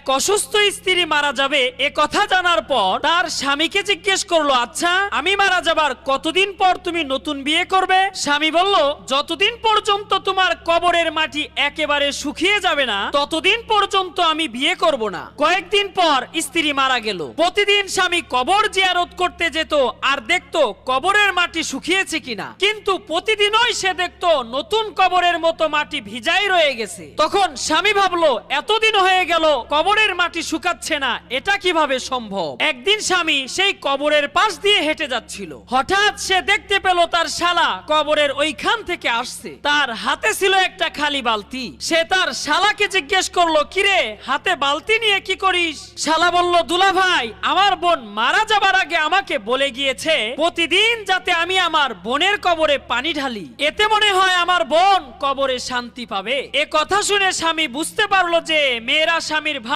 এক অসুস্থ স্ত্রী মারা যাবে, এ কথা জানার পর তার স্বামীকে জিজ্ঞেস করল আচ্ছা আমি মারা যাবার কতদিন পর তুমি নতুন বিয়ে করবে? স্বামী বলল, যতদিন পর্যন্ত তোমার কবরের মাটি একেবারে শুকিয়ে যাবে না, ততদিন পর্যন্ত আমি বিয়ে করব না। কয়েকদিন পর স্ত্রী মারা গেল। প্রতিদিন স্বামী কবর জিয়ারত করতে যেত আর দেখতো কবরের মাটি শুকিয়েছে কিনা। কিন্তু প্রতিদিনই সে দেখতো নতুন কবরের মতো মাটি ভিজাই রয়ে গেছে। তখন স্বামী ভাবলো, এতদিন হয়ে গেল কবরের মাটি শুকাচ্ছে না। এটা কীভাবে সম্ভব? একদিন স্বামী সেই কবরের পাশ দিয়ে হেঁটে যাচ্ছিল। হঠাৎ সে দেখতে পেল তার শালা কবরের ওইখান থেকে আসছে। তার হাতে ছিল একটা খালি বালতি। সে তার শালাকে জিজ্ঞেস করল, কিরে, হাতে বালতি নিয়ে কি করিস? শালা বলল দুলা ভাই আমার বোন মারা যাবার আগে আমাকে বলে গিয়েছে, প্রতিদিন যাতে আমি আমার বোনের কবরে পানি ঢালি। এতে মনে হয় আমার বোন কবরে শান্তি পাবে। এ কথা শুনে স্বামী বুঝতে পারল যে মেয়েরা স্বামীর